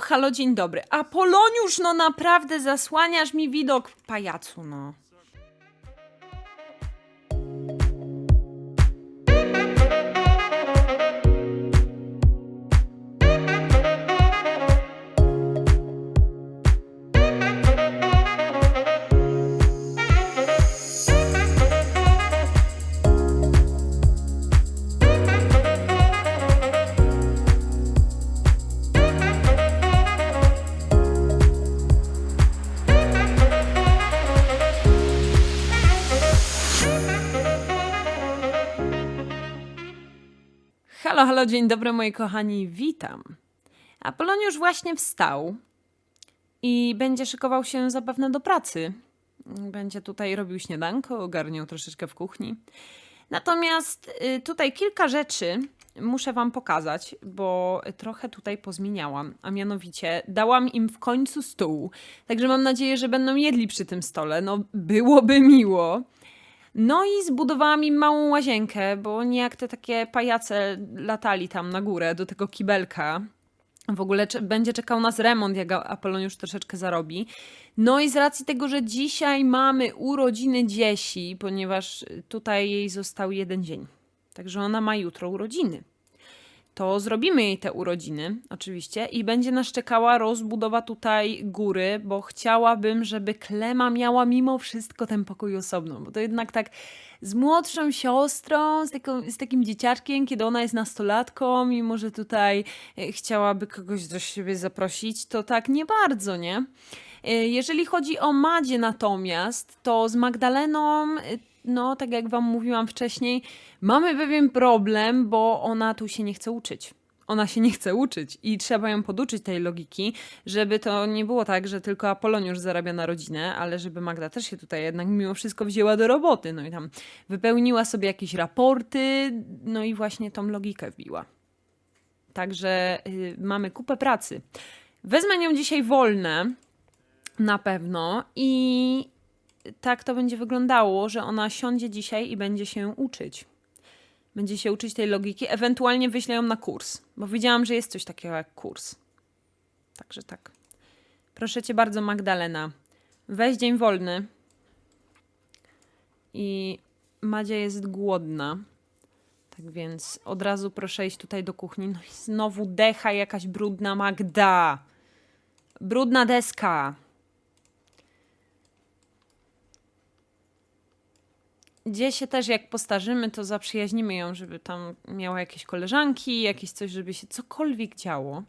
halo, dzień dobry. Apoloniusz, no naprawdę zasłaniasz mi widok, pajacu, no. Halo, dzień dobry moi kochani, witam. Apoloniusz właśnie wstał i będzie szykował się zapewne do pracy. Będzie tutaj robił śniadanko, ogarniał troszeczkę w kuchni. Natomiast y, tutaj kilka rzeczy muszę wam pokazać, bo trochę tutaj pozmieniałam, a mianowicie dałam im w końcu stół. Także mam nadzieję, że będą jedli przy tym stole. No, byłoby miło. No i zbudowałam im małą łazienkę, bo nie jak te takie pajace latali tam na górę do tego kibelka. W ogóle będzie czekał nas remont, jak A- Apoloniusz troszeczkę zarobi. No i z racji tego, że dzisiaj mamy urodziny dziesi, ponieważ tutaj jej został jeden dzień. Także ona ma jutro urodziny. To zrobimy jej te urodziny, oczywiście, i będzie nas czekała rozbudowa tutaj góry, bo chciałabym, żeby Klema miała mimo wszystko ten pokój osobno, bo to jednak tak z młodszą siostrą, z, taką, z takim dzieciaczkiem, kiedy ona jest nastolatką i może tutaj e, chciałaby kogoś do siebie zaprosić, to tak nie bardzo, nie? E, Jeżeli chodzi o Madzie natomiast, to z Magdaleną, e, no tak jak wam mówiłam wcześniej, mamy pewien problem, bo ona tu się nie chce uczyć. Ona się nie chce uczyć i trzeba ją poduczyć tej logiki, żeby to nie było tak, że tylko Apoloniusz zarabia na rodzinę, ale żeby Magda też się tutaj jednak mimo wszystko wzięła do roboty. No i tam wypełniła sobie jakieś raporty, no i właśnie tą logikę wbiła. Także y, mamy kupę pracy. Wezmę nią dzisiaj wolne, na pewno, i tak to będzie wyglądało, że ona siądzie dzisiaj i będzie się uczyć. Będzie się uczyć tej logiki, ewentualnie wyślę ją na kurs, bo widziałam, że jest coś takiego jak kurs. Także tak. Proszę cię bardzo, Magdalena, weź dzień wolny. I Madzia jest głodna. Tak więc od razu proszę iść tutaj do kuchni. No i znowu decha jakaś brudna Magda. Brudna deska. Gdzie się też jak postarzymy, to zaprzyjaźnimy ją, żeby tam miała jakieś koleżanki, jakieś coś, żeby się cokolwiek działo.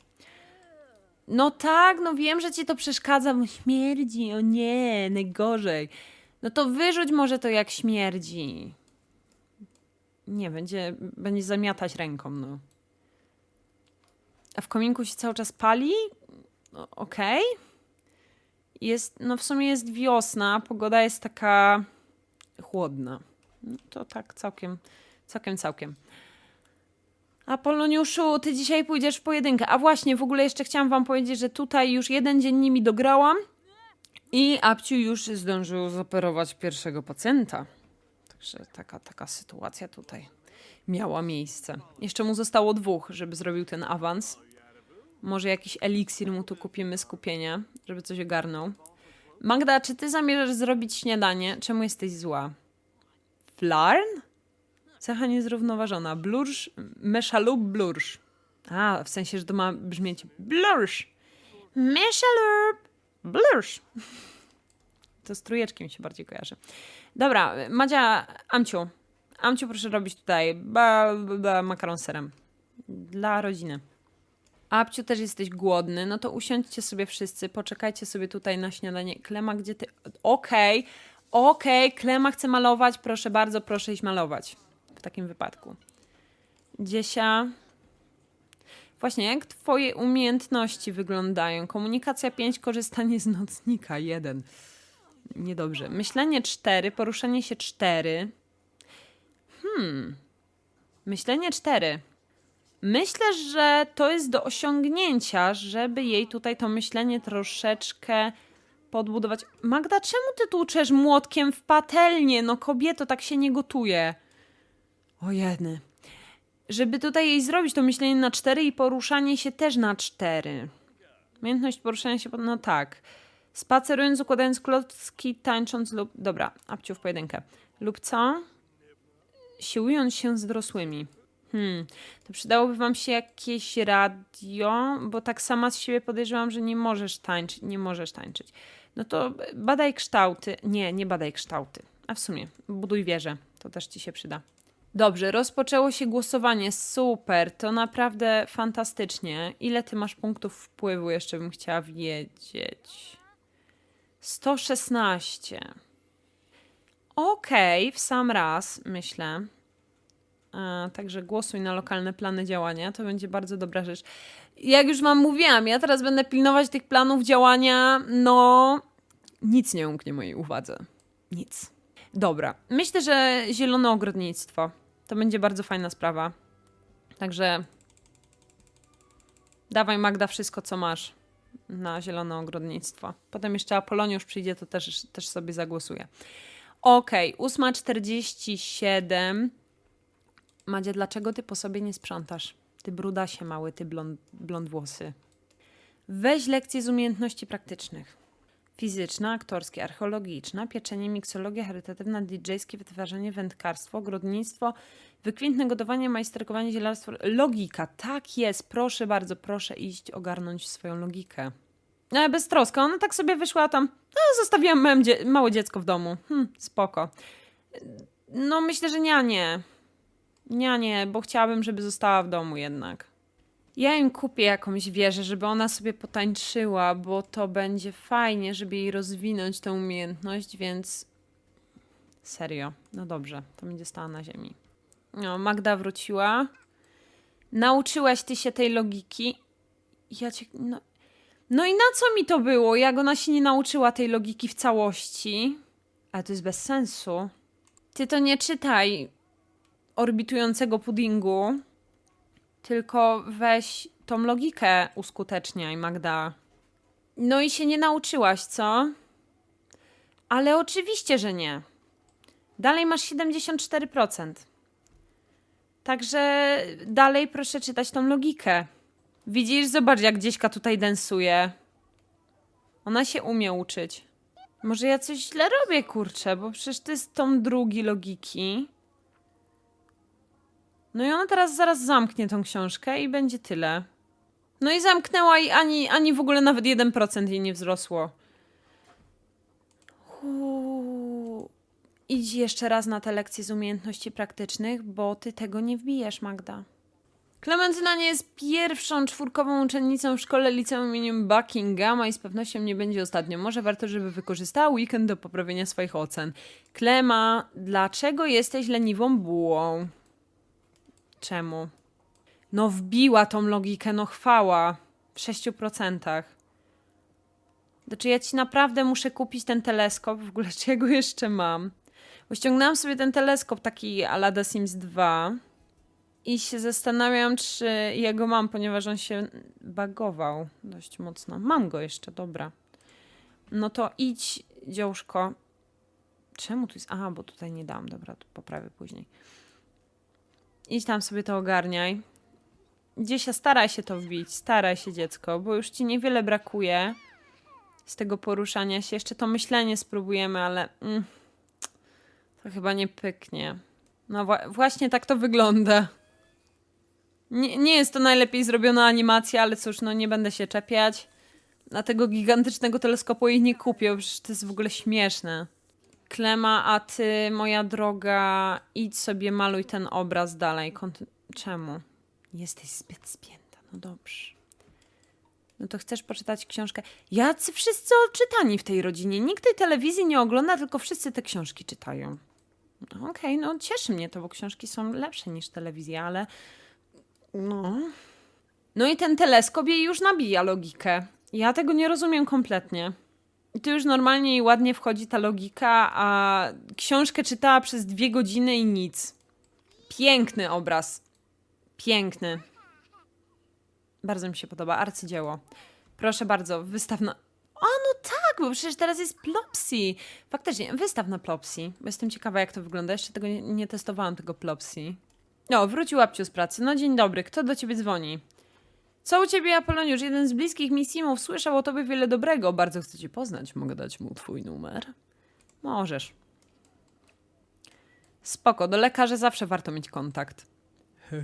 No tak, no wiem, że ci to przeszkadza, bo śmierdzi, o nie, najgorzej. No to wyrzuć może to jak śmierdzi. Nie, będzie, będzie zamiatać ręką, no. A w kominku się cały czas pali? No, Okej. Jest, no w sumie jest wiosna, pogoda jest taka chłodna. No to tak całkiem, całkiem, całkiem. Apoloniuszu, ty dzisiaj pójdziesz w pojedynkę. A właśnie, w ogóle jeszcze chciałam wam powiedzieć, że tutaj już jeden dzień nimi dograłam i Abciu już zdążył zoperować pierwszego pacjenta. Także taka, taka sytuacja tutaj miała miejsce. Jeszcze mu zostało dwóch, żeby zrobił ten awans. Może jakiś eliksir mu tu kupimy skupienia, żeby coś ogarnął. Magda, czy ty zamierzasz zrobić śniadanie? Czemu jesteś zła? Flarn? Cecha niezrównoważona. Blursz, meszalup, blursz. A, w sensie, że to ma brzmieć blursz. Meszalup, blursz. To z trójeczkiem się bardziej kojarzy. Dobra, Madzia, Amciu. Amciu, proszę robić tutaj ba, ba, makaron serem. Dla rodziny. Abciu, też jesteś głodny, no to usiądźcie sobie wszyscy, poczekajcie sobie tutaj na śniadanie. Klema, gdzie ty... Okej, okej, Klema chce malować, proszę bardzo, proszę iść malować. W takim wypadku. Dziesia... Właśnie, jak twoje umiejętności wyglądają? Komunikacja 5, korzystanie z nocnika 1. Niedobrze. Myślenie 4, poruszanie się 4. Hmm. Myślenie 4. Myślę, że to jest do osiągnięcia, żeby jej tutaj to myślenie troszeczkę podbudować. Magda, czemu ty tłuczesz młotkiem w patelnię? No kobieto, tak się nie gotuje. O jedny. Żeby tutaj jej zrobić to myślenie na cztery i poruszanie się też na cztery. Umiejętność poruszania się, no tak. Spacerując, układając klocki, tańcząc lub... Dobra, apciu w pojedynkę. Lub co? Siłując się z dorosłymi. Hmm, to przydałoby wam się jakieś radio, bo tak sama z siebie podejrzewam, że nie możesz tańczyć, nie możesz tańczyć. No to badaj kształty. Nie, nie badaj kształty. A w sumie, buduj wieżę. To też ci się przyda. Dobrze, rozpoczęło się głosowanie. Super, to naprawdę fantastycznie. Ile ty masz punktów wpływu? Jeszcze bym chciała wiedzieć. 116. Okej, w sam raz, myślę. E, także głosuj na lokalne plany działania, to będzie bardzo dobra rzecz. Jak już wam mówiłam, ja teraz będę pilnować tych planów działania, no nic nie umknie mojej uwadze. Nic. Dobra, myślę, że zielone ogrodnictwo to będzie bardzo fajna sprawa. Także dawaj Magda wszystko, co masz na zielone ogrodnictwo. Potem jeszcze Apoloniusz przyjdzie, to też, też sobie zagłosuję. Okej, okay, 8.47. Madzie, dlaczego ty po sobie nie sprzątasz? Ty brudasie mały, ty blond, blond włosy. Weź lekcje z umiejętności praktycznych. Fizyczna, aktorskie, archeologiczna, pieczenie, miksologia charytatywna, DJ-skie, wytwarzanie, wędkarstwo, ogrodnictwo, wykwintne gotowanie, majsterkowanie, zielarstwo, logika. Tak jest, proszę bardzo, proszę iść ogarnąć swoją logikę. Ale bez troska, ona tak sobie wyszła tam, no zostawiłam małe, dzie małe dziecko w domu. Hm, spoko. No myślę, że nie, nie. Nie, bo chciałabym, żeby została w domu jednak. Ja im kupię jakąś wieżę, żeby ona sobie potańczyła, bo to będzie fajnie, żeby jej rozwinąć tę umiejętność, więc serio, no dobrze, to będzie stała na ziemi. No, Magda wróciła. Nauczyłaś ty się tej logiki. Ja cię. No, no i na co mi to było, jak ona się nie nauczyła tej logiki w całości? Ale to jest bez sensu. Ty to nie czytaj orbitującego puddingu, tylko weź tą logikę uskuteczniaj, Magda. No i się nie nauczyłaś, co? Ale oczywiście, że nie. Dalej masz 74%. Także dalej proszę czytać tą logikę. Widzisz, zobacz jak gdzieśka tutaj densuje. Ona się umie uczyć. Może ja coś źle robię, kurczę, bo przecież to jest tom drugi logiki. No i ona teraz zaraz zamknie tą książkę i będzie tyle. No i zamknęła i ani, ani w ogóle nawet 1% jej nie wzrosło. Idź jeszcze raz na te lekcje z umiejętności praktycznych, bo ty tego nie wbijesz, Magda. Klementyna nie jest pierwszą czwórkową uczennicą w szkole liceum imieniem Buckinghama i z pewnością nie będzie ostatnią. Może warto, żeby wykorzystała weekend do poprawienia swoich ocen. Klema, dlaczego jesteś leniwą bułą? Czemu? No wbiła tą logikę, no chwała. W 6%. Znaczy ja ci naprawdę muszę kupić ten teleskop, w ogóle czy ja go jeszcze mam? Bo ściągnęłam sobie ten teleskop taki ala The Sims 2 i się zastanawiam, czy ja go mam, ponieważ on się bagował dość mocno. Mam go jeszcze, dobra. No to idź, dziążko. Czemu tu jest? Aha, bo tutaj nie dam. Dobra, to poprawię później. Idź tam sobie to ogarniaj. Dziesia, staraj się to wbić. Staraj się, dziecko, bo już ci niewiele brakuje z tego poruszania się. Jeszcze to myślenie spróbujemy, ale mm, to chyba nie pyknie. No właśnie tak to wygląda. Nie, nie jest to najlepiej zrobiona animacja, ale cóż, no nie będę się czepiać. Na tego gigantycznego teleskopu jej nie kupię, przecież to jest w ogóle śmieszne. Klema, a ty, moja droga, idź sobie maluj ten obraz dalej. Czemu? Jesteś zbyt spięta. No dobrze. No to chcesz poczytać książkę? Jacy wszyscy odczytani w tej rodzinie. Nikt tej telewizji nie ogląda, tylko wszyscy te książki czytają. No okej, okay, no cieszy mnie to, bo książki są lepsze niż telewizja, ale no. No i ten teleskop jej już nabija logikę. Ja tego nie rozumiem kompletnie. Tu już normalnie i ładnie wchodzi ta logika, a książkę czytała przez dwie godziny i nic. Piękny obraz. Piękny. Bardzo mi się podoba. Arcydzieło. Proszę bardzo, wystaw na... A no tak, bo przecież teraz jest Plopsy. Faktycznie, wystaw na Plopsy. Jestem ciekawa, jak to wygląda. Jeszcze tego nie, nie testowałam, tego Plopsy. No, wrócił Łapciu z pracy. No dzień dobry, kto do ciebie dzwoni? Co u ciebie, Apoloniusz? Jeden z bliskich mi Simów słyszał o tobie wiele dobrego. Bardzo chcę cię poznać. Mogę dać mu twój numer? Możesz. Spoko, do lekarza zawsze warto mieć kontakt.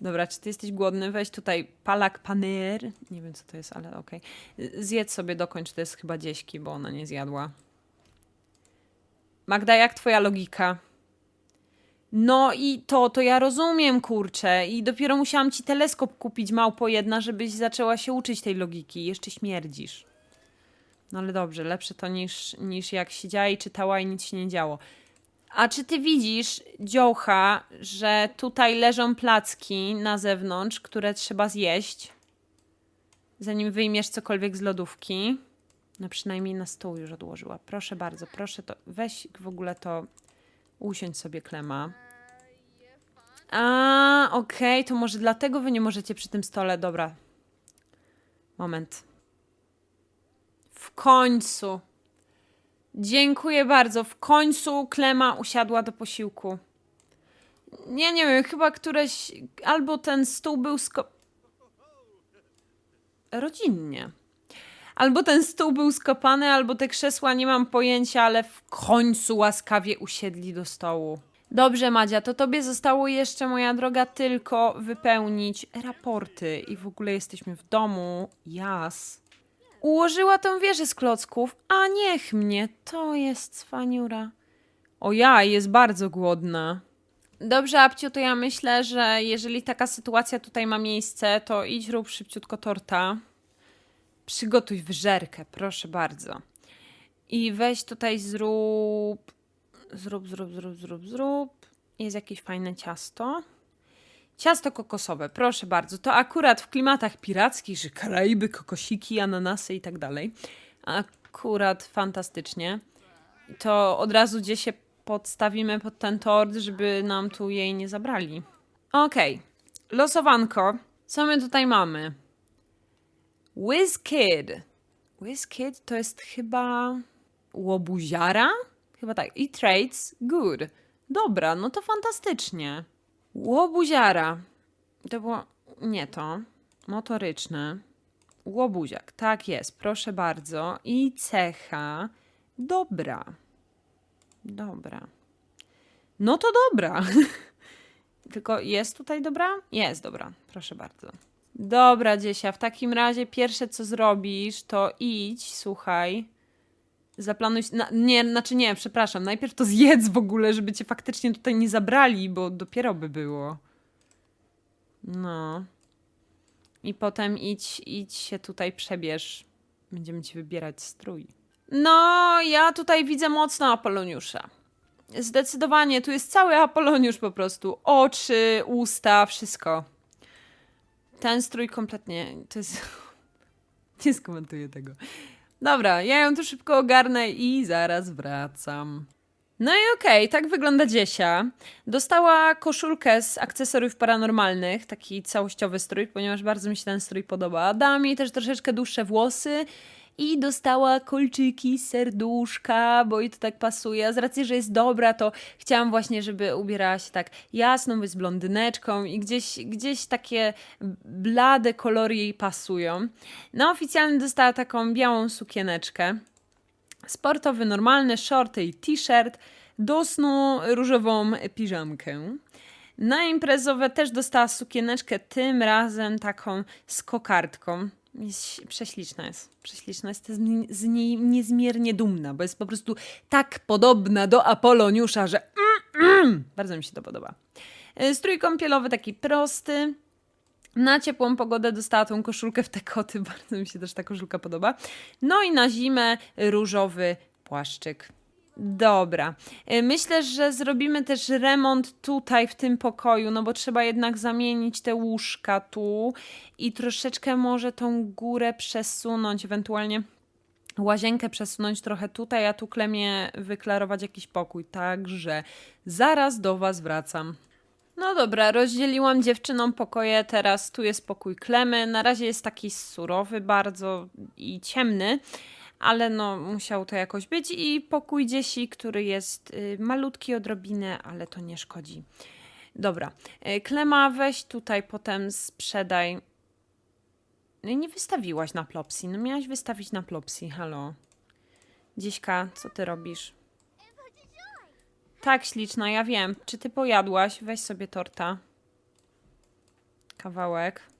Dobra, czy ty jesteś głodny? Weź tutaj palak paneer. Nie wiem, co to jest, ale okej. Zjedz sobie, dokończ. To jest chyba dzieśki, bo ona nie zjadła. Magda, jak twoja logika? No i to, to ja rozumiem, kurczę. I dopiero musiałam ci teleskop kupić, małpo jedna, żebyś zaczęła się uczyć tej logiki. Jeszcze śmierdzisz. No ale dobrze, lepsze to niż, niż jak siedziała i czytała i nic się nie działo. A czy ty widzisz, dziołcha, że tutaj leżą placki na zewnątrz, które trzeba zjeść, zanim wyjmiesz cokolwiek z lodówki? No przynajmniej na stół już odłożyła. Proszę bardzo, proszę to. Weź w ogóle to. Usiądź sobie, Klema. A, okej, to może dlatego wy nie możecie przy tym stole. Dobra. Moment. W końcu. Dziękuję bardzo. W końcu Klema usiadła do posiłku. Nie, nie wiem, chyba któreś. Albo ten stół był sko. Rodzinnie. Albo ten stół był skopany, albo te krzesła, nie mam pojęcia, ale w końcu łaskawie usiedli do stołu. Dobrze, Madzia, to tobie zostało jeszcze, moja droga, tylko wypełnić raporty. I w ogóle jesteśmy w domu. Jas. Ułożyła tą wieżę z klocków, a niech mnie, to jest cwaniura. O ja, jest bardzo głodna. Dobrze, Abciu, to ja myślę, że jeżeli taka sytuacja tutaj ma miejsce, to idź rób szybciutko torta. Przygotuj wyżerkę, proszę bardzo. I weź tutaj zrób. Zrób, zrób, zrób, zrób, zrób. Jest jakieś fajne ciasto. Ciasto kokosowe, proszę bardzo. To akurat w klimatach pirackich, że Karaiby, kokosiki, ananasy i tak dalej. Akurat fantastycznie. To od razu gdzie się podstawimy pod ten tort, żeby nam tu jej nie zabrali. Okej. Losowanko. Co my tutaj mamy? WizKid. WizKid to jest chyba łobuziara? Chyba tak. I traits good. Dobra, no to fantastycznie. Łobuziara. To było... Nie to. Motoryczne. Łobuziak. Tak jest, proszę bardzo. I cecha. Dobra. Dobra. No to dobra. Tylko jest tutaj dobra? Jest dobra, proszę bardzo. Dobra, Dziesia, w takim razie pierwsze co zrobisz, to idź, słuchaj. Zaplanuj. Na, nie, znaczy nie, przepraszam. Najpierw to zjedz w ogóle, żeby cię faktycznie tutaj nie zabrali, bo dopiero by było. No. I potem idź, idź się tutaj przebierz. Będziemy ci wybierać strój. No, ja tutaj widzę mocno Apoloniusza. Zdecydowanie, tu jest cały Apoloniusz po prostu. Oczy, usta, wszystko. Ten strój kompletnie, to jest... Nie skomentuję tego. Dobra, ja ją tu szybko ogarnę i zaraz wracam. No i okej, tak wygląda Dziesia. Dostała koszulkę z akcesoriów paranormalnych, taki całościowy strój, ponieważ bardzo mi się ten strój podoba. Dałam jej też troszeczkę dłuższe włosy i dostała kolczyki, serduszka, bo i to tak pasuje. A z racji, że jest dobra, to chciałam właśnie, żeby ubierała się tak jasno, być blondyneczką i gdzieś, gdzieś takie blade kolory jej pasują. No oficjalnie dostała taką białą sukieneczkę. Sportowy, normalny, shorty i t-shirt. Do snu różową piżamkę. Na imprezowe też dostała sukieneczkę, tym razem taką z kokardką. Jest, prześliczna jest. Prześliczna jest. Jestem z niej niezmiernie dumna, bo jest po prostu tak podobna do Apoloniusza, że mm, mm, bardzo mi się to podoba. E, Strój kąpielowy taki prosty. Na ciepłą pogodę dostała tą koszulkę w te koty. Bardzo mi się też ta koszulka podoba. No i na zimę różowy płaszczyk. Dobra. Y, Myślę, że zrobimy też remont tutaj w tym pokoju, no bo trzeba jednak zamienić te łóżka tu i troszeczkę może tą górę przesunąć, ewentualnie łazienkę przesunąć trochę tutaj, a tu klemie wyklarować jakiś pokój. Także zaraz do Was wracam. No dobra, rozdzieliłam dziewczynom pokoje, teraz tu jest pokój Klemy. Na razie jest taki surowy bardzo i ciemny, ale no musiał to jakoś być. I pokój Dziesi, który jest y, malutki odrobinę, ale to nie szkodzi. Dobra. E, Klema, weź tutaj potem sprzedaj. Nie wystawiłaś na Plopsi. No miałaś wystawić na Plopsi. Halo. Dziśka, co ty robisz? Tak, śliczna, ja wiem. Czy ty pojadłaś? Weź sobie torta. Kawałek.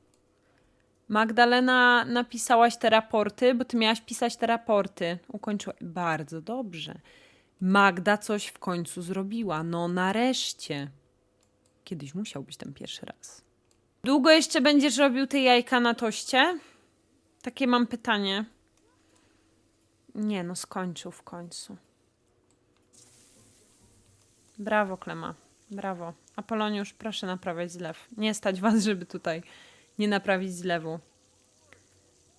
Magdalena, napisałaś te raporty, bo ty miałaś pisać te raporty. Ukończyła. Bardzo dobrze. Magda coś w końcu zrobiła. No nareszcie. Kiedyś musiał być ten pierwszy raz. Długo jeszcze będziesz robił te jajka na toście? Takie mam pytanie. Nie, no skończył w końcu. Brawo, Klema. Brawo. Apoloniusz, proszę naprawiać zlew. Nie stać was, żeby tutaj nie naprawić zlewu.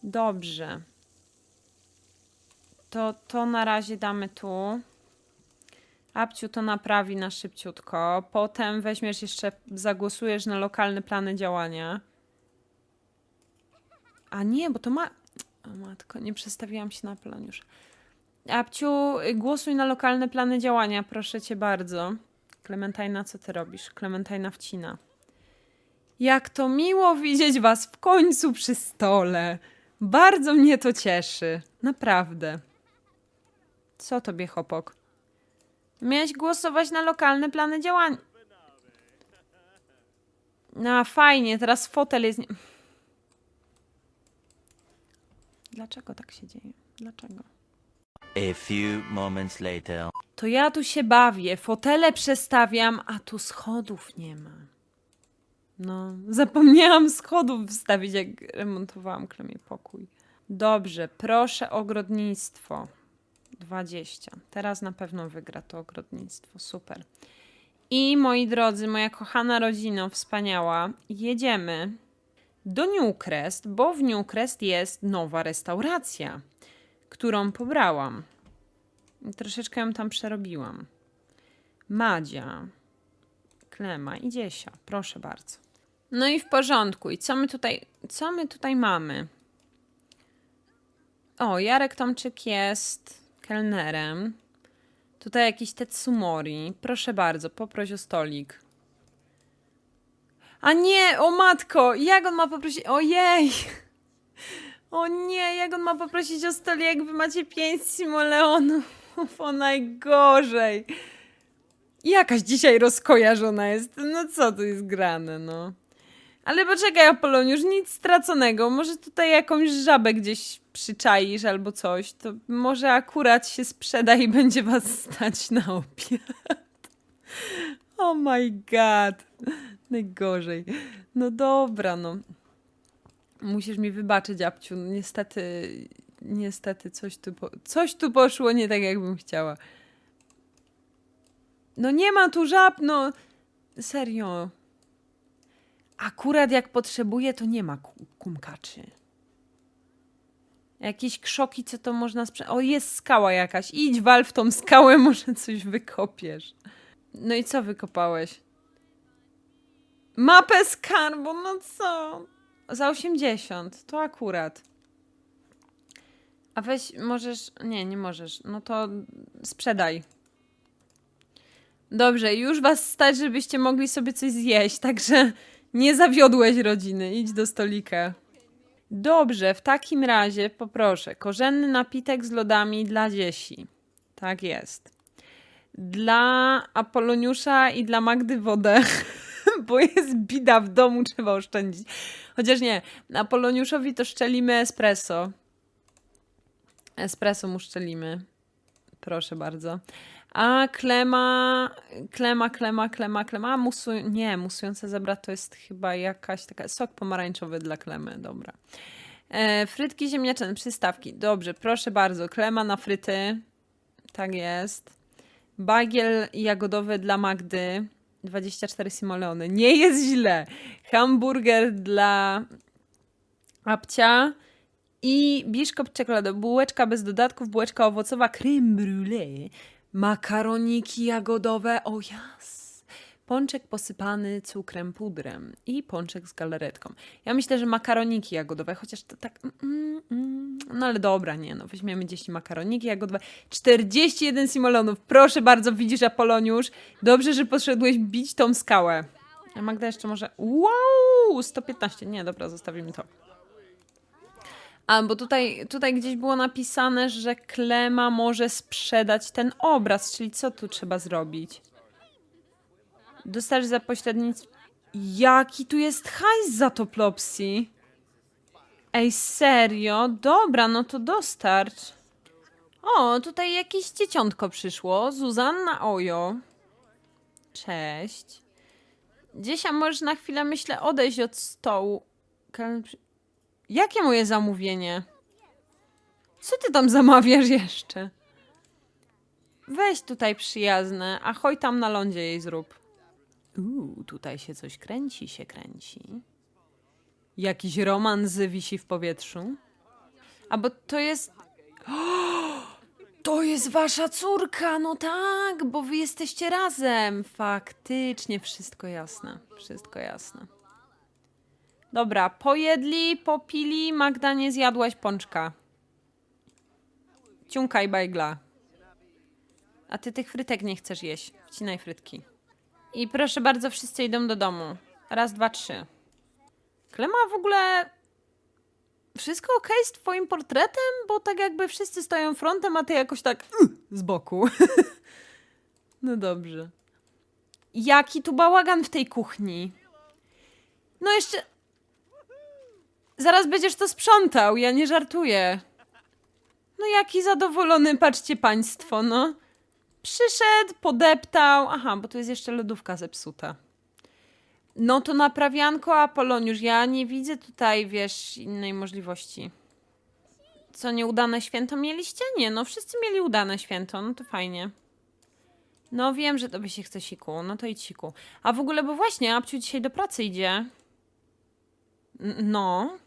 Dobrze. To, to na razie damy tu. Abciu to naprawi na szybciutko. Potem weźmiesz jeszcze, zagłosujesz na lokalne plany działania. A nie, bo to ma... O matko, nie przestawiłam się na plan już. Abciu, y, głosuj na lokalne plany działania, proszę cię bardzo. Klementajna, co ty robisz? Klementajna wcina. Jak to miło widzieć was w końcu przy stole. Bardzo mnie to cieszy. Naprawdę. Co tobie, chopok? Miałeś głosować na lokalne plany działań. No fajnie, teraz fotel jest. Nie... Dlaczego tak się dzieje? Dlaczego? A few moments later. To ja tu się bawię, fotele przestawiam, a tu schodów nie ma. No, zapomniałam schodów wstawić, jak remontowałam klemie pokój. Dobrze, proszę ogrodnictwo. 20. Teraz na pewno wygra to ogrodnictwo. Super. I moi drodzy, moja kochana rodzino, wspaniała, jedziemy do Newcrest, bo w Newcrest jest nowa restauracja, którą pobrałam. Troszeczkę ją tam przerobiłam. Madzia, Klema i Dziesia, proszę bardzo. No i w porządku. I co my tutaj, co my tutaj mamy? O, Jarek Tomczyk jest kelnerem. Tutaj jakiś Tetsumori. Proszę bardzo, poproś o stolik. A nie, o matko, jak on ma poprosić? Ojej! O nie, jak on ma poprosić o stolik, jak wy macie pięć simoleonów? O najgorzej. Jakaś dzisiaj rozkojarzona jest. No co tu jest grane, no. Ale poczekaj, Apoloniusz, nic straconego. Może tutaj jakąś żabę gdzieś przyczaisz albo coś. To może akurat się sprzeda i będzie was stać na obiad. Oh my god. Najgorzej. No dobra, no. Musisz mi wybaczyć, Apciu. Niestety, niestety coś tu, po... coś tu poszło nie tak, jakbym chciała. No nie ma tu żab, no. Serio. Akurat jak potrzebuję, to nie ma ku- kumkaczy. Jakieś krzoki, co to można sprzedać? O, jest skała jakaś. Idź, wal w tą skałę, może coś wykopiesz. No i co wykopałeś? Mapę skarbu, no co? Za 80, to akurat. A weź, możesz... Nie, nie możesz. No to sprzedaj. Dobrze, już was stać, żebyście mogli sobie coś zjeść, także nie zawiodłeś rodziny. Idź do stolika. Dobrze, w takim razie poproszę. Korzenny napitek z lodami dla dzieci. Tak jest. Dla Apoloniusza i dla Magdy wodę, bo jest bida w domu, trzeba oszczędzić. Chociaż nie, Apoloniuszowi to szczelimy espresso. Espresso mu szczelimy. Proszę bardzo. A klema, klema, klema, klema, klema. Musu, nie, musujące zebra to jest chyba jakaś taka sok pomarańczowy dla klemy, dobra. E, frytki ziemniaczane, przystawki. Dobrze, proszę bardzo. Klema na fryty. Tak jest. Bagiel jagodowy dla Magdy. 24 simoleony. Nie jest źle. Hamburger dla Abcia. I biszkop czekolada, bułeczka bez dodatków, bułeczka owocowa, creme brulee, makaroniki jagodowe, o jas, pączek posypany cukrem pudrem i pączek z galaretką. Ja myślę, że makaroniki jagodowe, chociaż to tak, mm, mm, no ale dobra, nie no, weźmiemy gdzieś makaroniki jagodowe. 41 simolonów, proszę bardzo, widzisz Apoloniusz, dobrze, że poszedłeś bić tą skałę. A Magda jeszcze może... Wow! 115. Nie, dobra, zostawimy to. A, bo tutaj, tutaj gdzieś było napisane, że Klema może sprzedać ten obraz, czyli co tu trzeba zrobić? Dostarcz za pośrednictwem... Jaki tu jest hajs za to, Plopsy? Ej, serio? Dobra, no to dostarcz. O, tutaj jakieś dzieciątko przyszło. Zuzanna Ojo. Cześć. Dziesia, możesz na chwilę, myślę, odejść od stołu. Jakie moje zamówienie? Co ty tam zamawiasz jeszcze? Weź tutaj przyjazne, a choj tam na lądzie jej zrób. Uuu, tutaj się coś kręci, się kręci. Jakiś romans wisi w powietrzu. A bo to jest... To jest wasza córka, no tak, bo wy jesteście razem. Faktycznie, wszystko jasne, wszystko jasne. Dobra, pojedli, popili, Magda nie zjadłaś pączka. Ciunkaj bajgla. A ty tych frytek nie chcesz jeść. Wcinaj frytki. I proszę bardzo, wszyscy idą do domu. Raz, dwa, trzy. Klema w ogóle... Wszystko okej z twoim portretem? Bo tak jakby wszyscy stoją frontem, a ty jakoś tak z boku. no dobrze. Jaki tu bałagan w tej kuchni? No jeszcze... Zaraz będziesz to sprzątał, ja nie żartuję. No jaki zadowolony, patrzcie państwo, no. Przyszedł, podeptał. Aha, bo tu jest jeszcze lodówka zepsuta. No to naprawianko Apoloniusz. Ja nie widzę tutaj, wiesz, innej możliwości. Co, nieudane święto mieliście? Nie, no wszyscy mieli udane święto, no to fajnie. No wiem, że tobie się chce siku, no to idź siku. A w ogóle, bo właśnie, Abciu dzisiaj do pracy idzie. No.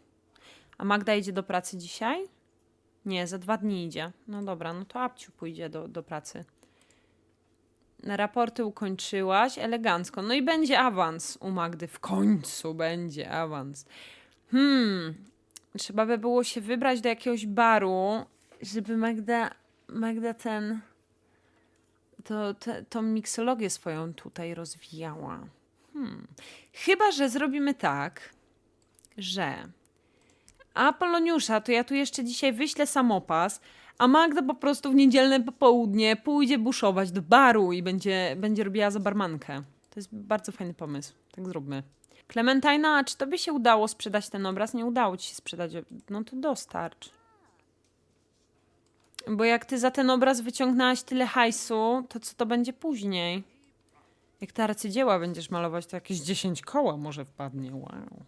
A Magda idzie do pracy dzisiaj? Nie, za dwa dni idzie. No dobra, no to Abciu pójdzie do, do pracy. Raporty ukończyłaś elegancko. No i będzie awans u Magdy. W końcu będzie awans. Hmm. Trzeba by było się wybrać do jakiegoś baru, żeby Magda, Magda ten. To, te, tą miksologię swoją tutaj rozwijała. Hmm. Chyba, że zrobimy tak, że Apoloniusza, to ja tu jeszcze dzisiaj wyślę samopas, a Magda po prostu w niedzielne popołudnie pójdzie buszować do baru i będzie, będzie robiła za barmankę. To jest bardzo fajny pomysł. Tak zróbmy. Klementajna, a czy tobie się udało sprzedać ten obraz? Nie udało ci się sprzedać. No to dostarcz. Bo jak ty za ten obraz wyciągnęłaś tyle hajsu, to co to będzie później? Jak te arcydzieła będziesz malować, to jakieś 10 koła może wpadnie. Wow.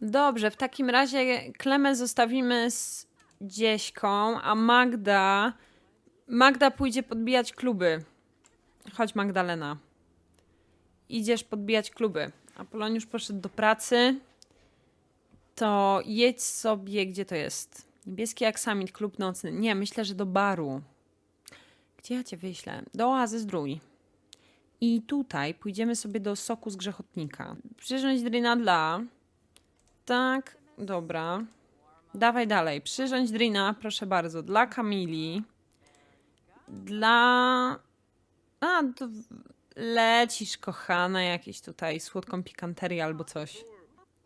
Dobrze, w takim razie Klemę zostawimy z Dzieśką, a Magda... Magda pójdzie podbijać kluby. Chodź Magdalena. Idziesz podbijać kluby. Apoloniusz poszedł do pracy. To jedź sobie, gdzie to jest? Niebieski aksamit, klub nocny. Nie, myślę, że do baru. Gdzie ja cię wyślę? Do oazy zdrój. I tutaj pójdziemy sobie do soku z grzechotnika. Przyrządź drina dla... Tak, dobra. Dawaj dalej. Przyrządź drina, proszę bardzo. Dla Kamili. Dla... A, to lecisz, kochana, jakieś tutaj słodką pikanterię albo coś.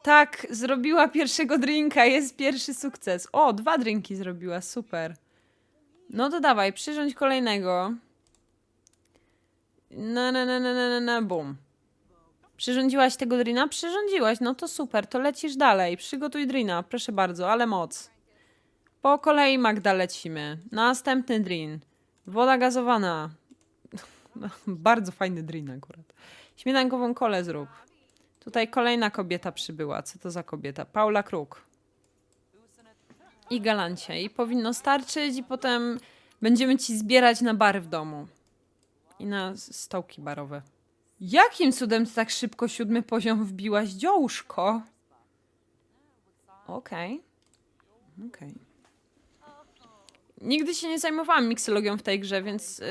Tak, zrobiła pierwszego drinka, jest pierwszy sukces. O, dwa drinki zrobiła, super. No to dawaj, przyrządź kolejnego. Na, na, na, na, na, na, bum. Przyrządziłaś tego drina? Przyrządziłaś, no to super, to lecisz dalej. Przygotuj drina, proszę bardzo, ale moc. Po kolei Magda lecimy. Następny drin. Woda gazowana. Bardzo fajny drin akurat. Śmietankową kolę zrób. Tutaj kolejna kobieta przybyła. Co to za kobieta? Paula Kruk. I galancie. I powinno starczyć i potem będziemy ci zbierać na bary w domu. I na stołki barowe. Jakim cudem ty tak szybko siódmy poziom wbiłaś, dziołszko? Okej. Okej. Nigdy się nie zajmowałam miksologią w tej grze, więc y,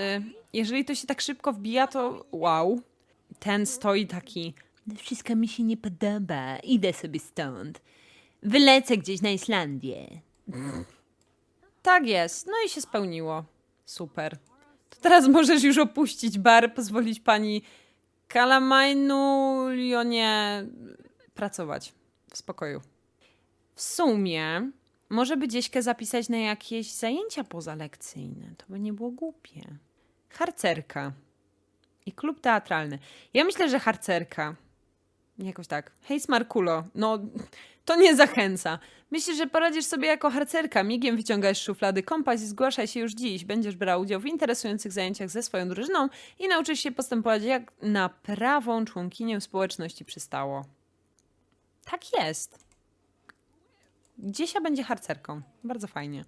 jeżeli to się tak szybko wbija, to wow. Ten stoi taki. No Wszystko mi się nie podoba. Idę sobie stąd. Wylecę gdzieś na Islandię. Tak jest. No i się spełniło. Super. To teraz możesz już opuścić bar, pozwolić pani Kalamajnulionie pracować w spokoju. W sumie może by Dzieśkę zapisać na jakieś zajęcia pozalekcyjne. To by nie było głupie. Harcerka i klub teatralny. Ja myślę, że harcerka. Jakoś tak. Hej, Smarkulo, no to nie zachęca. Myślisz, że poradzisz sobie jako harcerka. Migiem wyciągasz szuflady kompas i zgłaszaj się już dziś. Będziesz brał udział w interesujących zajęciach ze swoją drużyną i nauczysz się postępować jak na prawą członkinię społeczności przystało. Tak jest. Dziesia będzie harcerką. Bardzo fajnie.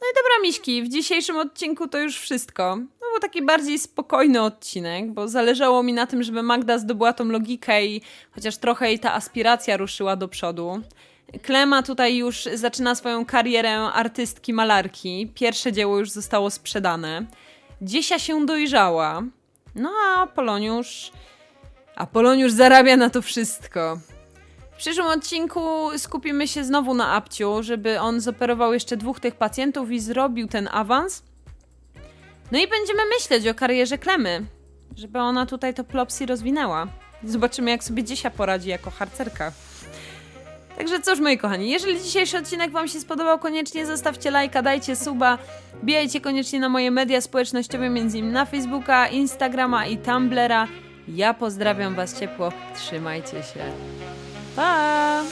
No i dobra, Miśki, w dzisiejszym odcinku to już wszystko. No był taki bardziej spokojny odcinek, bo zależało mi na tym, żeby Magda zdobyła tą logikę i chociaż trochę jej ta aspiracja ruszyła do przodu. Klema tutaj już zaczyna swoją karierę artystki malarki. Pierwsze dzieło już zostało sprzedane. Dziesia się dojrzała. No a Poloniusz... A Poloniusz zarabia na to wszystko. W przyszłym odcinku skupimy się znowu na Apciu, żeby on zoperował jeszcze dwóch tych pacjentów i zrobił ten awans. No i będziemy myśleć o karierze Klemy, żeby ona tutaj to plopsy rozwinęła. Zobaczymy, jak sobie Dziesia poradzi jako harcerka. Także cóż, moi kochani, jeżeli dzisiejszy odcinek Wam się spodobał, koniecznie zostawcie lajka, dajcie suba, bijajcie koniecznie na moje media społecznościowe, między innymi na Facebooka, Instagrama i Tumblera. Ja pozdrawiam Was ciepło, trzymajcie się. Pa!